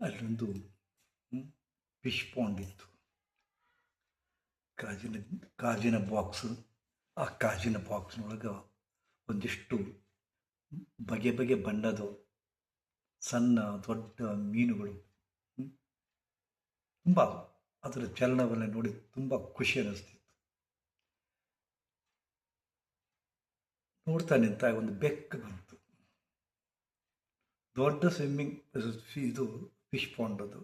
ಅಲ್ಲೊಂದು fish pond ಇತ್ತು ಗಾಜಿನ ಗಾಜಿನ ಬಾಕ್ಸು ಆ ಗಾಜಿನ ಬಾಕ್ಸ್ನೊಳಗೆ ಒಂದಿಷ್ಟು ಬಗೆ ಬಗೆ ಬಣ್ಣದ ಸಣ್ಣ, ದೊಡ್ಡ ಮೀನುಗಳು. ತುಂಬ ಅದರ ಚಲನವನ್ನು ನೋಡಿ ತುಂಬ ಖುಷಿ ಅನ್ನಿಸ್ತಿತ್ತು ನೋಡ್ತಾ ನಿಂತ ಒಂದು ಬೆಕ್ಕು ಬಂತು ದೊಡ್ಡ ಸ್ವಿಮ್ಮಿಂಗ್ ಇದು ಫಿಶ್ ಪಾಂಡ್ ಅದು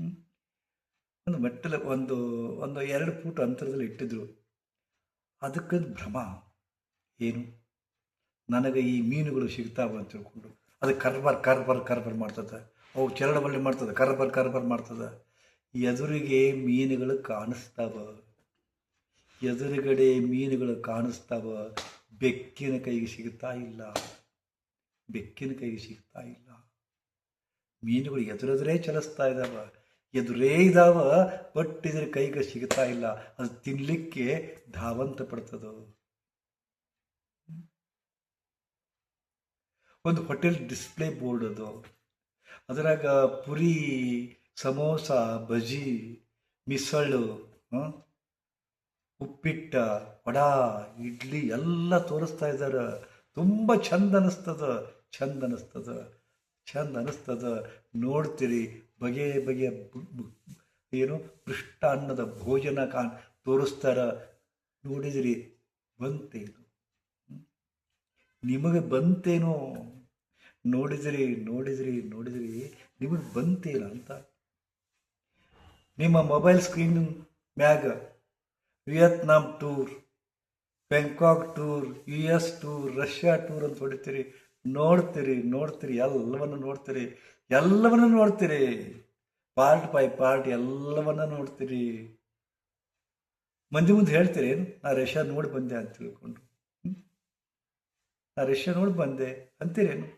ಹ್ಮ್. ಒಂದು ಮೆಟ್ಟಲು, ಒಂದು ಒಂದು ಎರಡು ಫೂಟ್ ಅಂತರದಲ್ಲಿ ಇಟ್ಟಿದ್ರು. ಅದಕ್ಕದು ಭ್ರಮ. ಏನು? ನನಗೆ ಈ ಮೀನುಗಳು ಸಿಗ್ತಾವ ಅಂತ ತಿಳ್ಕೊಂಡು. ಅದು ಕರ್ಬರ್ ಕರ್ಬರ್ ಕರ್ಬರ್ ಮಾಡ್ತದೆ. ಅವು ಚಲನವಲ್ಲಿ ಮಾಡ್ತದೆ, ಕರ್ಬರ್ ಕರ್ಬರ್ ಮಾಡ್ತದೆ. ಎದುರಿಗೆ ಮೀನುಗಳು ಕಾಣಿಸ್ತಾವ. ಎದುರುಗಡೆ ಮೀನುಗಳು ಕಾಣಿಸ್ತಾವ. ಬೆಕ್ಕಿನ ಕೈಗೆ ಸಿಗ್ತಾ ಇಲ್ಲ. ಬೆಕ್ಕಿನ ಕೈಗೆ ಸಿಗ್ತಾ ಇಲ್ಲ. ಮೀನುಗಳು ಎದುರೆದುರೇ ಚಲಿಸ್ತಾ ಇದ್ದಾವ ಎದುರೇ ಇದ್ದಾವ ಬಟ್ ಇದ್ರ ಕೈಗೆ ಸಿಗ್ತಾ ಇಲ್ಲ. ಅದು ತಿನ್ನಲಿಕ್ಕೆ ಧಾವಂತ ಪಡ್ತದ. ಒಂದು ಹೋಟೆಲ್ ಡಿಸ್ಪ್ಲೇ ಬೋರ್ಡ್ ಅದು. ಅದರಾಗ ಪುರಿ, ಸಮೋಸ ಬಜಿ ಮಿಸಳು? ಉಪ್ಪಿಟ್ಟ, ವಡಾ, ಇಡ್ಲಿ ಎಲ್ಲ ತೋರಿಸ್ತಾ ಇದ್ದಾರೆ ತುಂಬ ಚಂದ ಅನಿಸ್ತದ ಚಂದ ಅನಿಸ್ತದ. ಚಂದ ಅನಿಸ್ತದ, ನೋಡ್ತೀರಿ, ಬಗೆ ಬಗೆಯ ಏನು ಪೃಷ್ಟಾನ್ನದ ಭೋಜನ ಕಾ ತೋರಿಸ್ತಾರ, ನೋಡಿದಿರಿ, ಬಂತೇನು? ನಿಮಗೆ ಬಂತೇನೋ? ನೋಡಿದಿರಿ ನೋಡಿದಿರಿ ನೋಡಿದಿರಿ, ನಿಮಗೆ ಬಂತೇನ ಅಂತ? ನಿಮ್ಮ ಮೊಬೈಲ್ ಸ್ಕ್ರೀನ್ ಮ್ಯಾಗ Vietnam tour, Bangkok tour, U S tour, Russia tour ಅಂತ ಹೊಡಿತೀರಿ. ನೋಡ್ತೀರಿ ನೋಡ್ತೀರಿ, ಎಲ್ಲವನ್ನು ನೋಡ್ತೀರಿ ಎಲ್ಲವನ್ನು ನೋಡ್ತೀರಿ. ಪಾರ್ಟ್ ಬೈ ಪಾರ್ಟ್ ಎಲ್ಲವನ್ನ ನೋಡ್ತೀರಿ. ಮಂದಿ ಮುಂದೆ ಹೇಳ್ತೀರಿ ನಾ ರೇಷಾ ನೋಡಿ ಬಂದೆ ಅಂತ ತಿಳ್ಕೊಂಡು? ನಾ ರೇಷಾ ನೋಡಿ ಬಂದೆ ಅಂತೀರೇನು?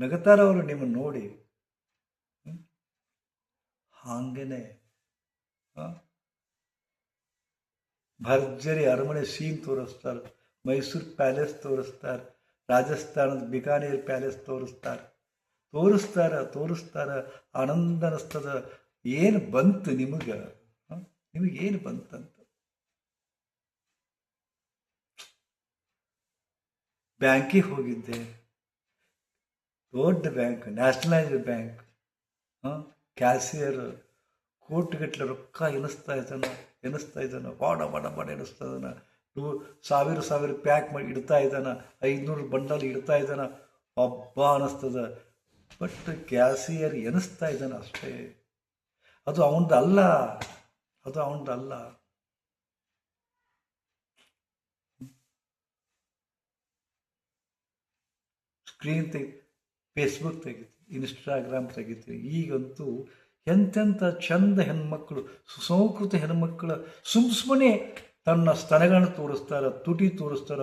ನಗತಾರವರು ನಿಮ್ಮನ್ನು ನೋಡಿ? ಹಾಗೇನೆ. ಭರ್ಜರಿ ಅರಮನೆ ಸೀನ್ ತೋರಿಸ್ತಾರೆ, ಮೈಸೂರು ಪ್ಯಾಲೇಸ್ ತೋರಿಸ್ತಾರೆ ರಾಜಸ್ಥಾನದ ಬಿಕಾನೇರ್ ಪ್ಯಾಲೇಸ್ ತೋರಿಸ್ತಾರೆ. ತೋರಿಸ್ತಾರ ತೋರಿಸ್ತಾರ. ಆನಂದ ಅನಿಸ್ತದ ಏನು ಬಂತು ನಿಮಗೆ? ನಿಮಗೆ ಏನು ಬಂತಂತ? ಬ್ಯಾಂಕಿಗೆ ಹೋಗಿದ್ದೆ. ದೊಡ್ಡ ಬ್ಯಾಂಕ್, ನ್ಯಾಷನಲೈಸ್ಡ್ ಬ್ಯಾಂಕ್. ಕ್ಯಾಶಿಯರ್ ಕೋಟಿಗಟ್ಟಲೆ ರೊಕ್ಕ ಎನಿಸ್ತಾ ಇದ್ದಾನ ಎನಿಸ್ತಾ ಇದ್ದಾನ ಬಾಡ ಬಾಡ ಬಾಡ ಎನಿಸ್ತಾ ಇದ್ದಾನ. ಟೂ ಸಾವಿರ ಸಾವಿರ ಪ್ಯಾಕ್ ಮಾಡಿ ಇಡ್ತಾ ಇದ್ದಾನ, ಐದುನೂರು ಬಂಡಲ್ ಇಡ್ತಾ ಇದ್ದಾನ. ಹಬ್ಬ ಅನ್ನಿಸ್ತದ ಬಟ್ ಕ್ಯಾಸಿಯರ್ ಎನಿಸ್ತಾ ಇದ್ದಾನ ಅಷ್ಟೇ. ಅದು ಅವನದಲ್ಲ ಅದು ಅವನದಲ್ಲ ಸ್ಕ್ರೀನ್ ತೆಗಿ ಫೇಸ್ಬುಕ್ ತೆಗಿತೀವಿ ಇನ್ಸ್ಟಾಗ್ರಾಮ್ ತೆಗಿತೀವಿ ಈಗಂತೂ ಎಂತೆಂಥ ಚಂದ ಹೆಣ್ಮಕ್ಳು ಸುಸಂಸ್ಕೃತ ಹೆಣ್ಮಕ್ಳ ಸುಮ್ ತನ್ನ ಸ್ತನಗಳನ್ನು ತೋರಿಸ್ತಾರ, ತುಟಿ ತೋರಿಸ್ತಾರ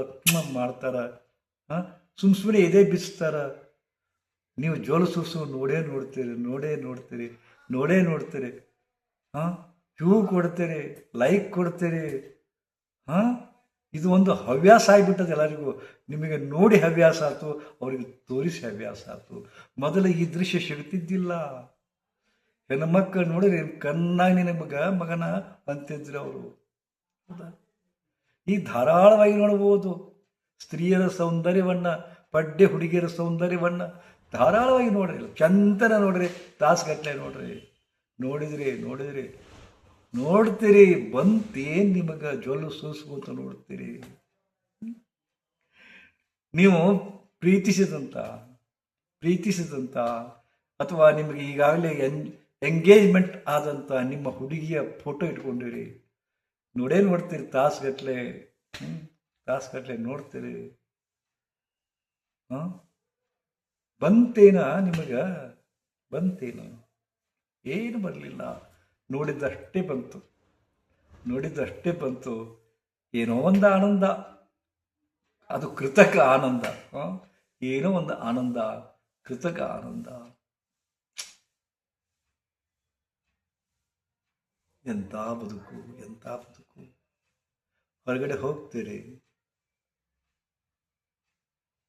ಮಾಡ್ತಾರ, ಹಾಂ? ಸುಮ್ಮ ಸುಮ್ಮನೆ ಎದೆ ಬಿಸ್ತಾರ. ನೀವು ಜೋಲಸುಸು ನೋಡೇ ನೋಡ್ತೀರಿ ನೋಡೇ ನೋಡ್ತೀರಿ ನೋಡೇ ನೋಡ್ತೀರಿ. ಹಾಂ? ವ್ಯೂ ಕೊಡ್ತೀರಿ, ಲೈಕ್ ಕೊಡ್ತೀರಿ. ಹಾಂ? ಇದು ಒಂದು ಹವ್ಯಾಸ ಆಗಿಬಿಟ್ಟದೆ ಎಲ್ಲರಿಗೂ. ನಿಮಗೆ ನೋಡಿ ಹವ್ಯಾಸ ಆಯಿತು ಅವರಿಗೆ ತೋರಿಸಿ ಹವ್ಯಾಸ ಆಯಿತು ಮೊದಲು ಈ ದೃಶ್ಯ ಸಿಗ್ತಿದ್ದಿಲ್ಲ. ಹೆಣ್ಮಕ್ಳು ನೋಡಿದ್ರೆ ಕಣ್ಣಾಗಿ ನಿನ್ನ ಮಗ ಮಗನ ಅಂತಿದ್ರು ಅವರು. ಈ ಧಾರಾಳವಾಗಿ ನೋಡ್ಬೋದು ಸ್ತ್ರೀಯರ ಸೌಂದರ್ಯವನ್ನ ಪಡ್ಡೆ ಹುಡುಗಿಯರ ಸೌಂದರ್ಯವನ್ನ ಧಾರಾಳವಾಗಿ ನೋಡ್ರಿ. ಚಂದನ ನೋಡ್ರಿ ತಾಸುಗಟ್ಟಲೆ ನೋಡ್ರಿ. ನೋಡಿದ್ರಿ ನೋಡಿದ್ರಿ. ನೋಡ್ತೀರಿ, ಬಂತೇನ್ ನಿಮಗ ಜೊಲ್ಲು ಸೂಸುವಂತ ನೋಡ್ತೀರಿ. ನೀವು ಪ್ರೀತಿಸಿದಂತ ಪ್ರೀತಿಸಿದಂತ ಅಥವಾ ನಿಮಗೆ ಈಗಾಗಲೇ ಎನ್ ಎಂಗೇಜ್ಮೆಂಟ್ ಆದಂತ ನಿಮ್ಮ ಹುಡುಗಿಯ ಫೋಟೋ ಇಟ್ಕೊಂಡಿರಿ. ನೋಡೇ ನೋಡ್ತೀರಿ ತಾಸುಗಟ್ಲೆ ತಾಸುಗಟ್ಲೆ ನೋಡ್ತೀರಿ. ಹಾಂ ಬಂತೇನ ನಿಮಗೆ? ಬಂತೇನು? ಏನು ಬರಲಿಲ್ಲ. ನೋಡಿದ್ದಷ್ಟೇ ಬಂತು. ನೋಡಿದ್ದಷ್ಟೇ ಬಂತು. ಏನೋ ಒಂದು ಆನಂದ. ಅದು ಕೃತಕ ಆನಂದ? ಏನೋ ಒಂದು ಆನಂದ. ಕೃತಕ ಆನಂದ. ಎಂಥ ಬದುಕು ಎಂಥ ಬದುಕು ಹೊರಗಡೆ ಹೋಗ್ತೀರಿ.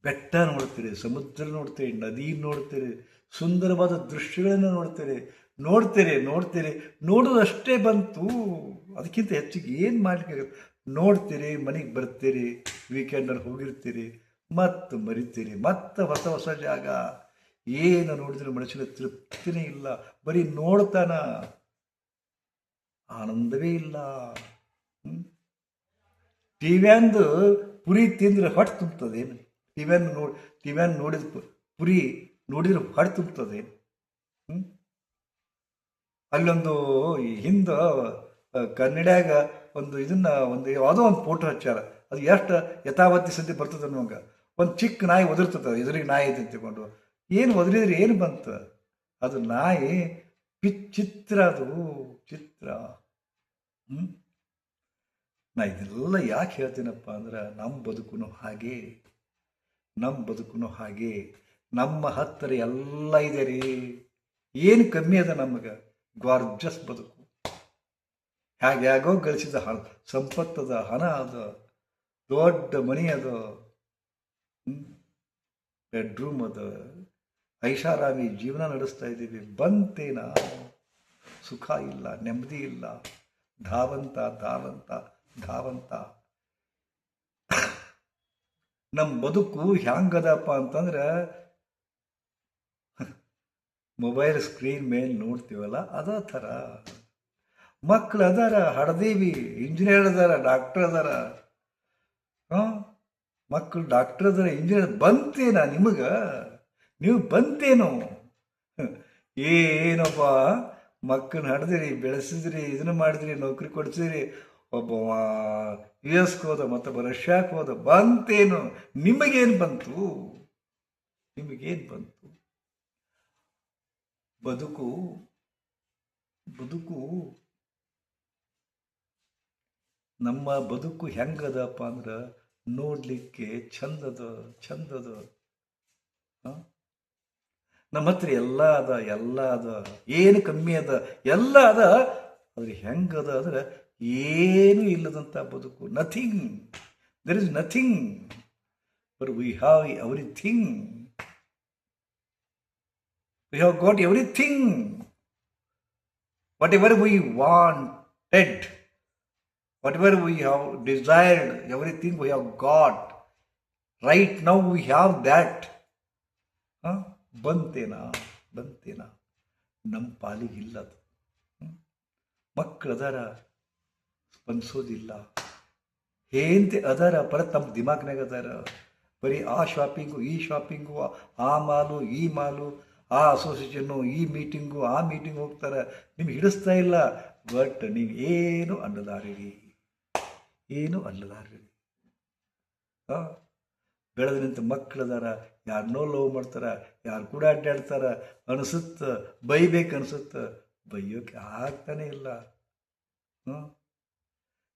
ಬೆಟ್ಟ ನೋಡ್ತೀರಿ, ಸಮುದ್ರ ನೋಡ್ತೀರಿ, ನದಿ ನೋಡ್ತೀರಿ, ಸುಂದರವಾದ ದೃಶ್ಯಗಳನ್ನು ನೋಡ್ತೀರಿ. ನೋಡ್ತೀರಿ ನೋಡ್ತೀರಿ. ನೋಡೋದಷ್ಟೇ ಬಂತು, ಅದಕ್ಕಿಂತ ಹೆಚ್ಚಿಗೆ ಏನು ಮಾಡಲಿಕ್ಕೆ ನೋಡ್ತೀರಿ, ಮನೆಗೆ ಬರ್ತೀರಿ, ವೀಕೆಂಡಲ್ಲಿ ಹೋಗಿರ್ತೀರಿ, ಮತ್ತು ಮರಿತೀರಿ, ಮತ್ತೆ ಹೊಸ ಹೊಸ ಜಾಗ. ಏನು ನೋಡಿದ್ರೆ ಮನುಷ್ಯನ ತೃಪ್ತಿನೇ ಇಲ್ಲ. ಬರೀ ನೋಡ್ತಾನ. ಆನಂದವೇ ಇಲ್ಲ. ಟಿವ್ಯಾಂದು ಪುರಿ ತಿಂದ್ರೆ ಹೊಟ್ಟೆ ತುಂಬುತ್ತದೇನು ಟಿವ್ಯಾನ್ ನೋಡಿ ಟಿವ್ಯಾನ್ ನೋಡಿದ ಪುರಿ ನೋಡಿದ್ರೆ ಹೊಟ್ಟೆ ತುಂಬುತ್ತದೇನು ಹ್ಞೂ ಅಲ್ಲೊಂದು ಹಿಂದ ಆ, ಕನ್ನಡ್ಯಾಗ ಒಂದು ಇದನ್ನ ಒಂದು ಯಾವುದೋ ಒಂದು ಫೋಟೋ ಹಚ್ಚಾರ ಅದು ಎಷ್ಟು ಯಥಾವತ್ತಿ ಸದ್ಯ ಬರ್ತದೆ ನಮಗೆ ಒಂದು ಚಿಕ್ಕ ನಾಯಿ ಒದರ್ತದೆ ಎದುರಿಗೆ ನಾಯಿ ಐತೆ ತಿಳ್ಕೊಂಡು. ಏನು ಒದರಿದ್ರೆ ಏನು ಬಂತು? ಅದು ನಾಯಿ ಪಿಚ್ಚಿತ್ರ ಅದು. ಚಿತ್ರ ಹ್ಞೂ ನಾ ಇದೆಲ್ಲ ಯಾಕೆ ಹೇಳ್ತೀನಪ್ಪ ಅಂದ್ರೆ ನಮ್ಮ ಬದುಕು ಹಾಗೆ ನಮ್ಮ ಬದುಕು ಹಾಗೆ, ನಮ್ಮ ಹತ್ತಿರ ಎಲ್ಲ ಇದೆ ರೀ. ಏನು ಕಮ್ಮಿ ಅದ ನಮಗೆ? ಗಾರ್ಜಸ್ ಬದುಕು. ಹೇಗ್ಯಾಗೋ ಗಳಿಸಿದ ಹಣ, ಸಂಪತ್ತದ ಹಣ ಅದ, ದೊಡ್ಡ ಮನಿ ಅದ. ಬೆಡ್ರೂಮ್ ಅದ. ಐಷಾರಾಮಿ ಜೀವನ ನಡೆಸ್ತಾ ಇದ್ದೀವಿ. ಬಂತೇನ? ಸುಖ ಇಲ್ಲ, ನೆಮ್ಮದಿ ಇಲ್ಲ. ಧಾವಂತ ಧಾವಂತ ಧಾವಂತ. ನಮ್ಮ ಬದುಕು ಹ್ಯಾಂಗದಪ್ಪ ಅಂತಂದ್ರೆ, ಮೊಬೈಲ್ ಸ್ಕ್ರೀನ್ ಮೇಲೆ ನೋಡ್ತೀವಲ್ಲ, ಅದೇ ಥರ. ಮಕ್ಳು ಅದಾರ ಹಡದೇವಿ ಇಂಜಿನಿಯರ್ ಅದಾರ, ಡಾಕ್ಟರ್ ಅದಾರ. ಹಾಂ ಮಕ್ಕಳು ಡಾಕ್ಟರ್ ಅದಾರ, ಇಂಜಿನಿಯರ್ ಬಂತೇನ ನಿಮಗೆ? ನೀವು ಬಂತೇನು? ಏನಪ್ಪ? ಮಕ್ಕಳನ್ನ ಹಡ್ದಿರಿ, ಬೆಳೆಸಿದ್ರಿ, ಇದನ್ನ ಮಾಡಿದ್ರಿ, ನೌಕರಿ ಕೊಡಿಸಿದ್ರಿ, ಒಬ್ಬ ಯು ಎಸ್ಗೆ ಹೋದ, ಮತ್ತೊಬ್ಬ ರಷ್ಯಾಕ್ಕೆ ಹೋದ, ಬಂತೇನು? ನಿಮಗೇನು ಬಂತು? ನಿಮಗೇನು ಬಂತು? ಬದುಕು ಬದುಕು, ನಮ್ಮ ಬದುಕು ಹೆಂಗದಪ್ಪ ಅಂದ್ರೆ ನೋಡಲಿಕ್ಕೆ ಚಂದದ ಚಂದದ ಆ? ನಮ್ಮ ಹತ್ರ ಎಲ್ಲ ಅದ ಎಲ್ಲ ಅದ. ಏನು ಕಮ್ಮಿ ಅದ ಎಲ್ಲ ಅದ. ಆದ್ರೆ ಹೆಂಗದ ಅಂದ್ರೆ ಏನು ಇಲ್ಲದಂಥ ಬದುಕು. Nothing there is nothing but we have everything we have got everything whatever we wanted whatever we have desired, everything we have got. Right now we have that. ಹಾಂ ಬಂತೇನಾ? ಬಂತೇನಾ? ನಮ್ಮ ಪಾಲಿಗಿಲ್ಲ ಅದು. ಮಕ್ಕಳು ಅದಾರ, ಸ್ಪಂದಿಸೋದಿಲ್ಲ. ಹೇಂತೆ ಅದಾರ ಪರ ತಮ್ಮ ದಿಮಾಗ್ನಾಗ ಅದಾರ. ಬರೀ ಆ ಶಾಪಿಂಗು, ಈ ಶಾಪಿಂಗು, ಆ ಮಾಲು, ಈ ಮಾಲು, ಆ ಅಸೋಸಿಯೇಷನ್ನು, ಈ ಮೀಟಿಂಗು, ಆ ಮೀಟಿಂಗ್ ಹೋಗ್ತಾರೆ. ನಿಮ್ಗೆ ಹಿಡಿಸ್ತಾ ಇಲ್ಲ. ಬಟ್ ನೀವು ಏನು ಅನ್ನದಾರಿರಿ? ಏನು ಅನ್ನದಾರಿರಿ? ಬೆಳೆದ ನಿಂತ ಮಕ್ಕಳದಾರ ಯಾರನ್ನೋ ಲವ್ ಮಾಡ್ತಾರೆ, ಯಾರು ಕೂಡ ಅಡ್ಡಾಡ್ತಾರೆ, ಅನಿಸುತ್ತೆ, ಬೈಬೇಕು ಅನಿಸುತ್ತ. ಬೈಯೋಕೆ ಆಗ್ತಾನೆ ಇಲ್ಲ. ಹ್ಞೂ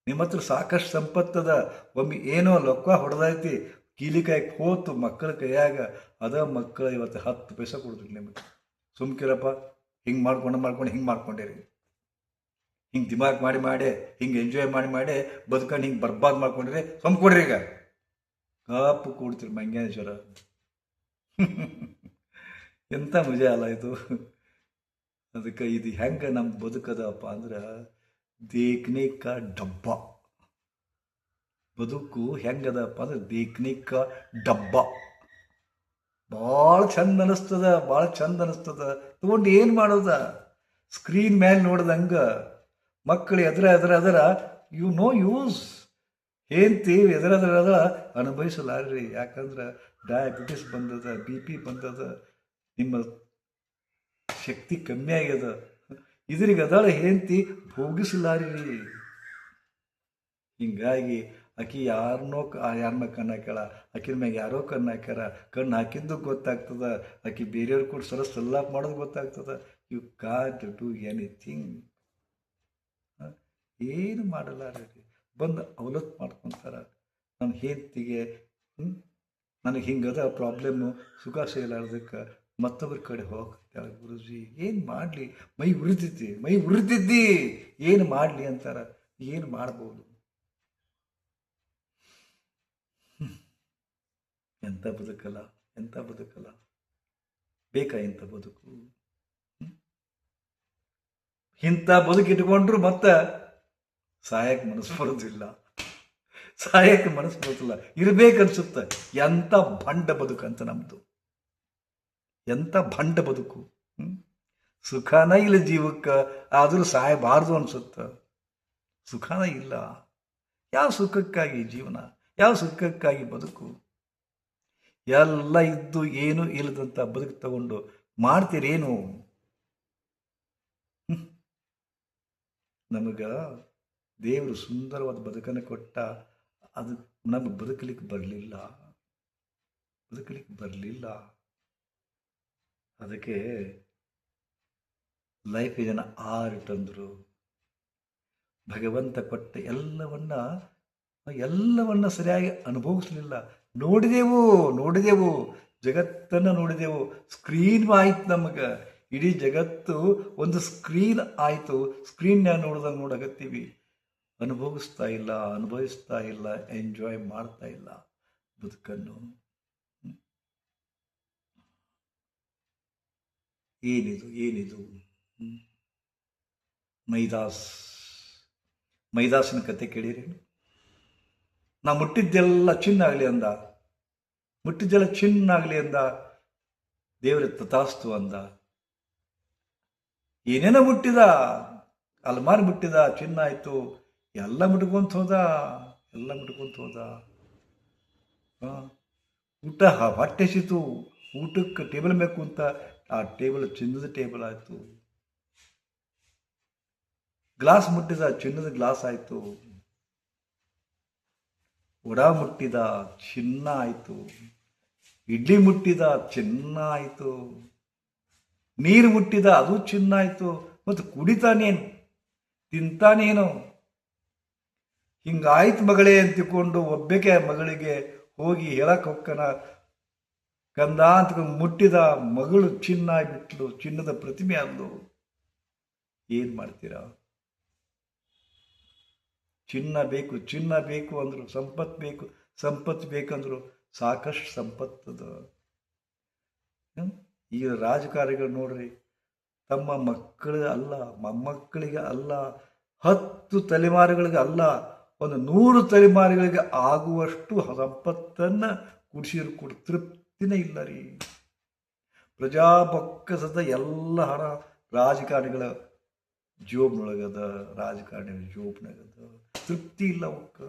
ನಿಮ್ಮ ಹತ್ರ ಸಾಕಷ್ಟು ಸಂಪತ್ತದ, ಒಮ್ಮೆ ಏನೋ ಲೊಕ್ಕ ಹೊಡೆದೈತಿ ಕೀಲಿಕಾಯಿ ಹೋತು ಮಕ್ಕಳ ಕೈಯಾಗ, ಅದ ಮಕ್ಕಳು ಇವತ್ತು ಹತ್ತು ಪೈಸೆ ಕೊಡ್ತೀವಿ ನಿಮಗೆ. ಸುಮ್ಕಿರಪ್ಪ ಹಿಂಗೆ ಮಾಡ್ಕೊಂಡು ಮಾಡ್ಕೊಂಡು ಹಿಂಗೆ ಮಾಡ್ಕೊಂಡಿರಿ. ಹಿಂಗೆ ದಿಮಾಗ್ ಮಾಡಿ ಮಾಡಿ, ಹಿಂಗೆ ಎಂಜಾಯ್ ಮಾಡಿ ಮಾಡಿ ಬದುಕೊಂಡು ಹಿಂಗೆ ಬರ್ಬಾದ್ ಮಾಡ್ಕೊಂಡಿರಿ, ಸುಮ್ ಕೊಡ್ರಿ ಈಗ. ಕಾಪು ಕೊಡ್ತೀರಿ ಮಂಗ್ಯಾನೇಶ್ವರ. ಎಂಥ ಮಜಾ ಅಲ್ಲ ಇದು. ಅದಕ್ಕೆ ಇದು ಹೆಂಗೆ ನಮ್ಮ ಬದುಕದಪ್ಪ ಅಂದ್ರೆ ದೇಕ್ನಿಕ ಡಬ್ಬ. ಬದುಕು ಹೆಂಗದಪ್ಪ ಅಂದ್ರೆ ದೇಕ್ನಿಕ ಡಬ್ಬ. ಭಾಳ ಚಂದ ಅನಿಸ್ತದ ಭಾಳ ಚಂದ ಅನಿಸ್ತದ. ತಗೊಂಡು ಏನು ಮಾಡೋದ? ಸ್ಕ್ರೀನ್ ಮೇಲೆ ನೋಡ್ದಂಗ ಮಕ್ಕಳು ಎದ್ರ ಎದುರ ಅದರ ಯು ನೋ ಯೂಸ್ ಏಂತಿ ಎದ್ರ ಎದುರ ಅದ ಅನುಭವಿಸಲಾರ್ರಿ. ಯಾಕಂದ್ರೆ ಡಯಾಬಿಟಿಸ್ ಬಂದದ ಬಿ ಪಿ ಬಂದದ, ನಿಮ್ಮ ಶಕ್ತಿ ಕಮ್ಮಿ ಆಗ್ಯದ. ಇದ್ರಿಗೆ ಅದಾಳ ಹೇಂತಿ ಭೋಗಿಸಲಾರಿ ಹಿಂಗಾಗಿ ಆಕಿ ಯಾರನ್ನೋ ಯಾರನ್ನ ಕಣ್ಣು ಹಾಕ್ಯಾಳ, ಆಕಿನ ಮ್ಯಾಗ ಯಾರೋ ಕಣ್ಣು ಹಾಕ್ಯಾರ, ಕಣ್ಣು ಹಾಕಿದ್ದು ಗೊತ್ತಾಗ್ತದ, ಆಕಿ ಬೇರೆಯವ್ರ ಕೂಡ ಸರ ಸಲ್ಲಾಪ್ ಮಾಡೋದು ಗೊತ್ತಾಗ್ತದ. ಯು ಕಾಂಟ್ ಡೂ ಎನಿಥಿಂಗ್ ಏನು ಮಾಡಲಾರ ಬಂದು ಅವಲತ್ತು ಮಾಡ್ಕೊತಾರ. ನನ್ನ ಹೆಂಡತಿಗೆ ನನಗೆ ಹಿಂಗದ ಪ್ರಾಬ್ಲಮ್ಮು ಸುಖ ಸೇಲಾರ್ದಕ್ಕೆ ಮತ್ತೊಬ್ಬರ ಕಡೆ ಹೋಗ್ತಾರೆ ಗುರುಜಿ, ಏನು ಮಾಡಲಿ? ಮೈ ಉರಿತಿದ್ದಿ ಮೈ ಉರಿತಿದ್ದಿ ಏನು ಮಾಡಲಿ ಅಂತಾರ? ಏನು ಮಾಡ್ಬೋದು? ಎಂಥ ಬದುಕಲ್ಲ ಎಂಥ ಬದುಕಲ್ಲ? ಬೇಕಾ ಇಂಥ ಬದುಕು? ಇಂಥ ಬದುಕಿಟ್ಕೊಂಡ್ರು ಮತ್ತೆ ಸಹಾಯಕ್ಕೆ ಮನಸ್ಸು ಬರೋದಿಲ್ಲ. ಸಾಯಕ್ಕೆ ಮನಸ್ಸು ಬರುತ್ತಿಲ್ಲ. ಇರಬೇಕನ್ಸುತ್ತೆ. ಎಂಥ ಭಂಡ ಬದುಕು ಅಂತ ನಮ್ದು. ಎಂಥ ಭಂಡ ಬದುಕು? ಸುಖನ ಇಲ್ಲ ಜೀವಕ್ಕೆ, ಆದರೂ ಸಾಯಬಾರ್ದು ಅನ್ಸುತ್ತೆ. ಸುಖನ ಇಲ್ಲ. ಯಾವ ಸುಖಕ್ಕಾಗಿ ಜೀವನ? ಯಾವ ಸುಖಕ್ಕಾಗಿ ಬದುಕು? ಎಲ್ಲ ಇದ್ದು ಏನು ಇಲ್ಲದಂತ ಬದುಕು ತಗೊಂಡು ಮಾಡ್ತೀರೇನು? ನಮಗ ದೇವರು ಸುಂದರವಾದ ಬದುಕನ್ನು ಕೊಟ್ಟ ಅದು ನಮಗೆ ಬದುಕಲಿಕ್ಕೆ ಬರಲಿಲ್ಲ. ಬದುಕಲಿಕ್ಕೆ ಬರಲಿಲ್ಲ. ಅದಕ್ಕೆ ಲೈಫ್ ಇದನ್ನು ಆರು ತಂದರು. ಭಗವಂತ ಕೊಟ್ಟ ಎಲ್ಲವನ್ನ ಎಲ್ಲವನ್ನ ಸರಿಯಾಗಿ ಅನುಭವಿಸಲಿಲ್ಲ. ನೋಡಿದೆವು ನೋಡಿದೆವು. ಜಗತ್ತನ್ನು ನೋಡಿದೆವು. ಸ್ಕ್ರೀನ್ ಆಯ್ತು ನಮಗೆ. ಇಡೀ ಜಗತ್ತು ಒಂದು ಸ್ಕ್ರೀನ್ ಆಯಿತು. ಸ್ಕ್ರೀನ್ನ ನೋಡ್ದಂಗೆ ನೋಡಕತ್ತೀವಿ. ಅನುಭವಿಸ್ತಾ ಇಲ್ಲ ಅನುಭವಿಸ್ತಾ ಇಲ್ಲ ಎಂಜಾಯ್ ಮಾಡ್ತಾ ಇಲ್ಲ ಬದುಕನ್ನು. ಏನಿದು ಏನಿದು? ಮೈದಾಸ್. ಮೈದಾಸನ ಕತೆ ಕೇಳಿರಿ. ನಾ ಮುಟ್ಟಿದ್ದೆಲ್ಲ ಚಿನ್ನ ಆಗಲಿ ಅಂದ. ಮುಟ್ಟಿದ್ದೆಲ್ಲ ಚಿನ್ನ ಆಗಲಿ ಅಂದ. ದೇವರ ತಥಾಸ್ತು ಅಂದ. ಏನೇನೋ ಮುಟ್ಟಿದ, ಅಲ್ಮಾರಿ ಮುಟ್ಟಿದ, ಚಿನ್ನ ಆಯ್ತು. ಎಲ್ಲ ಮುಟ್ಕೊಂತ ಹೋದ, ಎಲ್ಲ ಮುಟ್ಕೊಂತ ಹೋದ. ಊಟ ಹೊಟ್ಟೆ ಸಿತು ಊಟಕ್ಕೆ ಟೇಬಲ್ ಬೇಕು ಅಂತ, ಆ ಟೇಬಲ್ ಚಿನ್ನದ ಟೇಬಲ್ ಆಯಿತು. ಗ್ಲಾಸ್ ಮುಟ್ಟಿದ, ಚಿನ್ನದ ಗ್ಲಾಸ್ ಆಯಿತು. ಉಡ ಮುಟ್ಟಿದ, ಚಿನ್ನ ಆಯಿತು. ಇಡ್ಲಿ ಮುಟ್ಟಿದ, ಚಿನ್ನ ಆಯಿತು. ನೀರು ಮುಟ್ಟಿದ, ಅದು ಚಿನ್ನ ಆಯಿತು. ಮತ್ತು ಕುಡಿತಾನೇನು? ತಿಂತಾನೇನು? ಹಿಂಗಾಯ್ತು ಮಗಳೇ ಅಂತಿಕೊಂಡು ಒಬ್ಬಕ್ಕೆ ಮಗಳಿಗೆ ಹೋಗಿ ಹೇಳಕ್ ಹೊಕ್ಕನ ಕಂದ ಅಂತ ಮುಟ್ಟಿದ ಮಗಳು ಚಿನ್ನ ಬಿಟ್ಲು. ಚಿನ್ನದ ಪ್ರತಿಮೆ ಅಂದು. ಏನು ಮಾಡ್ತೀರಾ? ಚಿನ್ನ ಬೇಕು ಚಿನ್ನ ಬೇಕು ಅಂದ್ರು ಸಂಪತ್ತು ಬೇಕು ಸಂಪತ್ತು ಬೇಕಂದ್ರು ಸಾಕಷ್ಟು ಸಂಪತ್ತದ? ಈ ರಾಜಕಾರಣಿಗಳು ನೋಡ್ರಿ, ತಮ್ಮ ಮಕ್ಕಳಿಗೆ ಅಲ್ಲ, ಮೊಮ್ಮಕ್ಕಳಿಗೆ ಅಲ್ಲ, ಹತ್ತು ತಲೆಮಾರುಗಳಿಗೆ ಅಲ್ಲ ಒಂದು ನೂರು ತಲೆಮಾರಿಗಳಿಗೆ ಆಗುವಷ್ಟು ಸಂಪತ್ತನ್ನು ಕುಡಿಸಿರು ಕೂಡ ತೃಪ್ತಿನೇ ಇಲ್ಲ ರೀ. ಪ್ರಜಾಬೊಕ್ಕಸದ ಎಲ್ಲ ಹಣ ರಾಜಕಾರಣಿಗಳ ಜೋಬ್ನೊಳಗದ ರಾಜಕಾರಣಿಗಳ ಜೋಬ್ನಾಗದ ತೃಪ್ತಿ ಇಲ್ಲ ಅವಕ್ಕ.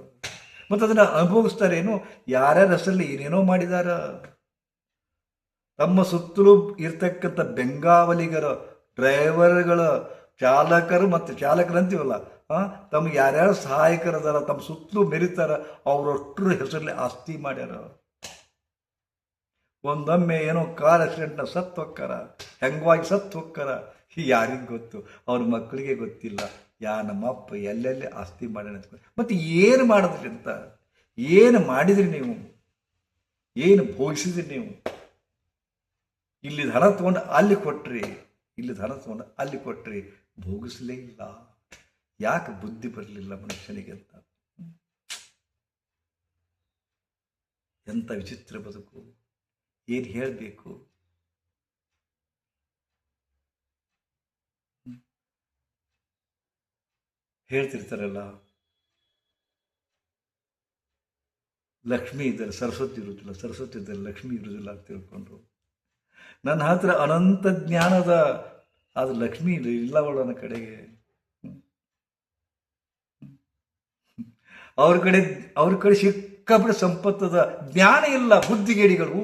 ಮತ್ತು ಅದನ್ನ ಅನುಭವಿಸ್ತಾರೇನು? ಯಾರ್ಯಾರ ಹೆಸರಲ್ಲಿ ಏನೇನೋ ಮಾಡಿದಾರ. ತಮ್ಮ ಸುತ್ತಲೂ ಇರ್ತಕ್ಕಂಥ ಬೆಂಗಾವಲಿಗರ ಡ್ರೈವರ್ಗಳ ಚಾಲಕರು ಮತ್ತು ಚಾಲಕರಂತೀವಲ್ಲ ತಮ್ಗೆ ಯಾರ್ಯಾರು ಸಹಾಯಕರದಾರ ತಮ್ಮ ಸುತ್ತಲೂ ಮೆರಿತಾರ ಅವರೊಟ್ಟರು ಹೆಸರಲ್ಲಿ ಆಸ್ತಿ ಮಾಡ್ಯಾರ. ಒಂದೊಮ್ಮೆ ಏನೋ ಕಾರ್ ಆಕ್ಸಿಡೆಂಟ್ನ ಸತ್ತು ಹೊಕ್ಕಾರ, ಹೆಂಗವಾಗಿ ಸತ್ತು ಹೊಕ್ಕಾರ ಯಾರಿಗೆ ಗೊತ್ತು? ಅವ್ರ ಮಕ್ಕಳಿಗೆ ಗೊತ್ತಿಲ್ಲ. ಯಾ ನಮ್ಮಪ್ಪ ಎಲ್ಲೆಲ್ಲಿ ಆಸ್ತಿ ಮಾಡ್ಯಾನ ಅಂತ ಮತ್ತೆ ಏನು ಮಾಡಿದ್ರಿ ಅಂತ? ಏನು ಮಾಡಿದ್ರಿ ನೀವು? ಏನು ಭೋಗಿಸಿದ್ರಿ ನೀವು? ಇಲ್ಲಿ ಧನ ತಗೊಂಡು ಅಲ್ಲಿ ಕೊಟ್ರಿ. ಇಲ್ಲಿ ಧನ ತಗೊಂಡು ಅಲ್ಲಿ ಕೊಟ್ರಿ. ಭೋಗಿಸ್ಲೇ ಇಲ್ಲ. ಯಾಕೆ ಬುದ್ಧಿ ಬರಲಿಲ್ಲ ಮನುಷ್ಯನಿಗೆ ಅಂತ? ಎಂಥ ವಿಚಿತ್ರ ಬದುಕು? ಏನು ಹೇಳಬೇಕು? ಹೇಳ್ತಿರ್ತಾರಲ್ಲ. ಲಕ್ಷ್ಮಿ ಇದ್ದರೆ ಸರಸ್ವತಿ ಇರುವುದಿಲ್ಲ, ಸರಸ್ವತಿ ಇದ್ದರೆ ಲಕ್ಷ್ಮಿ ಇರುವುದಿಲ್ಲ ಅಂತ ತಿಳ್ಕೊಂಡ್ರು. ನನ್ನ ಹತ್ರ ಅನಂತ ಜ್ಞಾನದ ಅದು ಲಕ್ಷ್ಮಿ ಇಲ್ಲ ನನ್ನ ಕಡೆಗೆ. ಅವ್ರ ಕಡೆ ಅವ್ರ ಕಡೆ ಸಿಕ್ಕಾಪಟ್ಟೆ ಸಂಪತ್ತದ ಜ್ಞಾನ ಇಲ್ಲ ಬುದ್ಧಿಗೇಡಿಗಳು.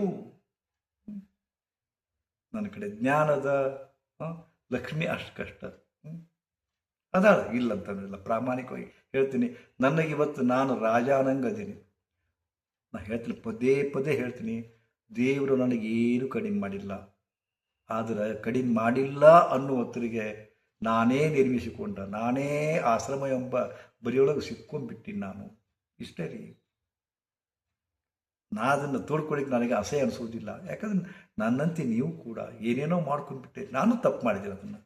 ನನ್ನ ಕಡೆ ಜ್ಞಾನದ ಲಕ್ಷ್ಮಿ ಅಷ್ಟು ಕಷ್ಟ ಅದಾಳ, ಇಲ್ಲ ಅಂತಂದಿಲ್ಲ ಪ್ರಾಮಾಣಿಕವಾಗಿ ಹೇಳ್ತೀನಿ. ನನಗೆ ಇವತ್ತು ನಾನು ರಾಜಾನಂಗದೀನಿ. ನಾ ಹೇಳ್ತೀನಿ, ಪದೇ ಪದೇ ಹೇಳ್ತೀನಿ. ದೇವರು ನನಗೇನು ಕಡಿಮೆ ಮಾಡಿಲ್ಲ. ಆದರೆ ಕಡಿಮೆ ಮಾಡಿಲ್ಲ ಅನ್ನುವತ್ತರಿಗೆ ನಾನೇ ನಿರ್ಮಿಸಿಕೊಂಡ, ನಾನೇ ಆಶ್ರಮ ಎಂಬ ಬರಿಯೊಳಗೆ ಸಿಕ್ಕೊಂಡ್ಬಿಟ್ಟಿನಿ ನಾನು. ಇಷ್ಟೇ ರೀ. ನಾ ಅದನ್ನು ತೋಡ್ಕೊಳ್ಳಿಕ್ಕೆ ನನಗೆ ಅಸಹ್ಯ ಅನಿಸೋದಿಲ್ಲ. ಯಾಕಂದ್ರೆ ನನ್ನಂತೆ ನೀವು ಕೂಡ ಏನೇನೋ ಮಾಡ್ಕೊಂಡ್ಬಿಟ್ಟೆ. ನಾನು ತಪ್ಪು ಮಾಡಿದ್ದೀನಿ ಅದನ್ನು.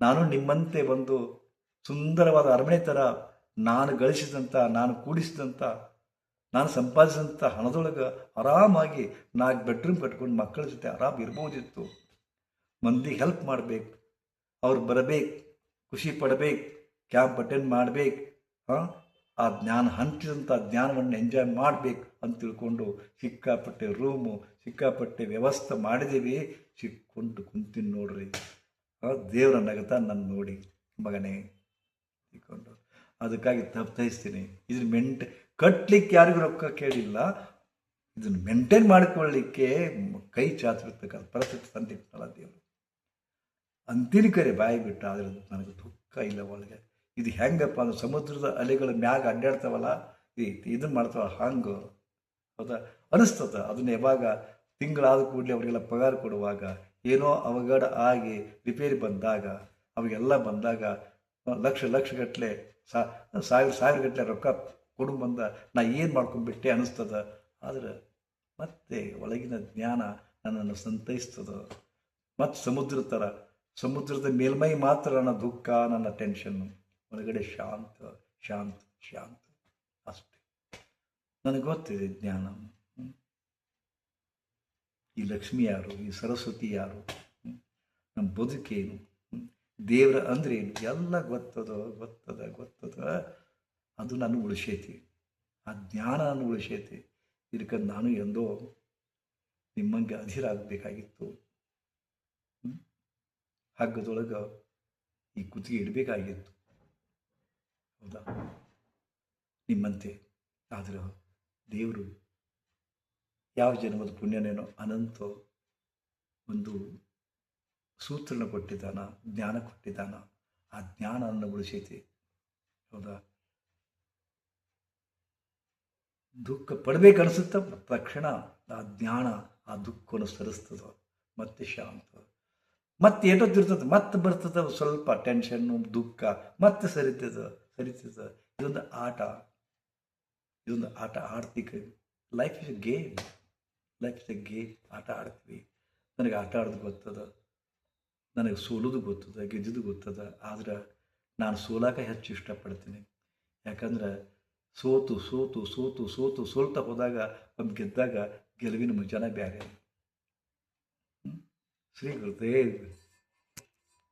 ನಾನು ನಿಮ್ಮಂತೆ ಒಂದು ಸುಂದರವಾದ ಅರಮನೆ ಥರ ನಾನು ಗಳಿಸಿದಂಥ ನಾನು ಕೂಡಿಸಿದಂಥ ನಾನು ಸಂಪಾದಿಸಿದಂಥ ಹಣದೊಳಗೆ ಆರಾಮಾಗಿ ನಾಲ್ಕು ಬೆಡ್ರೂಮ್ ಕಟ್ಕೊಂಡು ಮಕ್ಕಳ ಜೊತೆ ಆರಾಮ್ ಇರ್ಬೋದಿತ್ತು. ಮಂದಿಗೆ ಹೆಲ್ಪ್ ಮಾಡಬೇಕು. ಅವ್ರು ಬರಬೇಕು, ಖುಷಿ ಪಡಬೇಕು. ಕ್ಯಾಂಪ್ ಅಟೆಂಡ್ ಮಾಡಬೇಕು, ಹಾಂ? ಆ ಜ್ಞಾನ ಹಂಚಿದಂಥ ಜ್ಞಾನವನ್ನು ಎಂಜಾಯ್ ಮಾಡಬೇಕು ಅಂತ ತಿಳ್ಕೊಂಡು ಸಿಕ್ಕಾಪಟ್ಟೆ ರೂಮು, ಸಿಕ್ಕಾಪಟ್ಟೆ ವ್ಯವಸ್ಥೆ ಮಾಡಿದ್ದೀವಿ. ಸಿಕ್ಕೊಂಡು ಕುಂತೀನಿ ನೋಡ್ರಿ. ದೇವರ ನಗತ ನನ್ನ ನೋಡಿ, ಮಗನೇ. ತಿಳ್ಕೊಂಡು ಅದಕ್ಕಾಗಿ ತಪ್ಪಿಸ್ತೀನಿ ಇದನ್ನ ಮೆಂಟ್ ಕಟ್ಟಲಿಕ್ಕೆ ಯಾರಿಗೂ ರೊಕ್ಕ ಕೇಳಿಲ್ಲ. ಇದನ್ನು ಮೇಂಟೈನ್ ಮಾಡಿಕೊಳ್ಳಲಿಕ್ಕೆ ಕೈ ಚಾಚಿರ್ತಕ್ಕಂಥ ಪರಿಸ್ಥಿತಿ ತಂದಿಟ್ಟಲ್ಲ ದೇವರು. ಅಂತೀನಿ ಕರೆ, ಬಾಯಿ ಬಿಟ್ಟು, ಆದರೆ ನನಗೆ ದುಃಖ ಇಲ್ಲ ಒಳಗೆ. ಇದು ಹೆಂಗಪ್ಪ ಅಂದ್ರೆ ಸಮುದ್ರದ ಅಲೆಗಳ ಮ್ಯಾಗ ಅಡ್ಡಾಡ್ತಾವಲ್ಲ ಇದನ್ನು ಮಾಡ್ತಾವ ಹಂಗೆ. ಹೌದಾ? ಅನಿಸ್ತದ ಅದನ್ನ ಯಾವಾಗ ತಿಂಗಳಾದ ಕೂಡಲೇ ಅವರಿಗೆಲ್ಲ ಪಗಾರ ಕೊಡುವಾಗ, ಏನೋ ಅವಘಡ ಆಗಿ ರಿಪೇರಿ ಬಂದಾಗ, ಅವಾಗೆಲ್ಲ ಬಂದಾಗ, ಲಕ್ಷ ಲಕ್ಷಗಟ್ಟಲೆ ಸಾ, ಸಾವಿರ ಸಾವಿರ ಗಟ್ಟಲೆ ರೊಕ್ಕ ಕೊಡು ಬಂದ ನಾ ಏನು ಮಾಡ್ಕೊಂಡ್ಬಿಟ್ಟೆ ಅನಿಸ್ತದ. ಆದರೆ ಮತ್ತೆ ಒಳಗಿನ ಜ್ಞಾನ ನನ್ನನ್ನು ಸಂತೈಸ್ತದ. ಮತ್ತು ಸಮುದ್ರ ಥರ ಸಮುದ್ರದ ಮೇಲ್ಮೈ ಮಾತ್ರ ನನ್ನ ದುಃಖ, ನನ್ನ ಟೆನ್ಷನ್ನು ಒಳಗಡೆ ಶಾಂತ ಶಾಂತ ಶಾಂತ. ಅಷ್ಟೆ. ನನಗೆ ಗೊತ್ತಿದೆ ಜ್ಞಾನ. ಈ ಲಕ್ಷ್ಮಿ ಯಾರು? ಈ ಸರಸ್ವತಿ ಯಾರು? ನಮ್ಮ ಬದುಕೇನು. ದೇವರ ಅಂದ್ರೆ ಏನು ಎಲ್ಲ ಗೊತ್ತದ ಗೊತ್ತದ ಗೊತ್ತದ. ಅದು ನಾನು ಉಳಿಸೈತಿ. ಆ ಜ್ಞಾನ ನಾನು ಉಳಿಸೈತಿ. ಇದಕ್ಕೆ ನಾನು ಎಂದೋ ನಿಮ್ಮಂಗೆ ಅಧೀರಾಗಬೇಕಾಗಿತ್ತು. ಹಗ್ಗದೊಳಗೆ ಈ ಕುತ್ತಿಗೆ ಇಡಬೇಕಾಗಿತ್ತು. ಹೌದಾ? ನಿಮ್ಮಂತೆ ಆದರೂ ದೇವರು ಯಾವ ಜನ್ಮದ ಪುಣ್ಯನೇನೋ ಅನಂತ ಒಂದು ಸೂತ್ರನ ಕೊಟ್ಟಿದ್ದಾನ, ಜ್ಞಾನ ಕೊಟ್ಟಿದ್ದಾನ, ಆ ಜ್ಞಾನವನ್ನು ಉಳಿಸೈತಿ ಹೌದಾ? ದುಃಖ ಪಡಬೇಕನ್ನಿಸುತ್ತ ತಕ್ಷಣ ಆ ಜ್ಞಾನ ಆ ದುಃಖವನ್ನು ಸರಿಸ್ತದ, ಮತ್ತೆ ಶಾಂತ. ಮತ್ತೆ ಏನೋ ತಿರ್ತದೆ ಮತ್ತೆ ಬರ್ತದ, ಸ್ವಲ್ಪ ಟೆನ್ಷನ್ನು ದುಃಖ, ಮತ್ತೆ ಸರಿತದ. ಸರಿತದ ಇದೊಂದು ಆಟ ಇದೊಂದು ಆಟ ಆಡ್ತಿಕ್ಕೆ life is a game life is a game ಆಟ ಆಡ್ತೀವಿ. ನನಗೆ ಆಟ ಆಡೋದು ಗೊತ್ತದ. ನನಗೆ ಸೋಲೋದು ಗೊತ್ತದ, ಗೆದ್ದಿದ್ದು ಗೊತ್ತದ. ಆದ್ರೆ ನಾನು ಸೋಲಾಕ ಹೆಚ್ಚು ಇಷ್ಟಪಡ್ತೀನಿ. ಯಾಕಂದ್ರೆ ಸೋತು ಸೋತು ಸೋತು ಸೋತು, ಸೋಲ್ತಾ ಹೋದಾಗ ಒಂದು ಗೆದ್ದಾಗ ಗೆಲುವಿನ ಮುಂಜಾನೆ ಬೇರೆ? ಶ್ರೀ ಗುರುದೇವ್.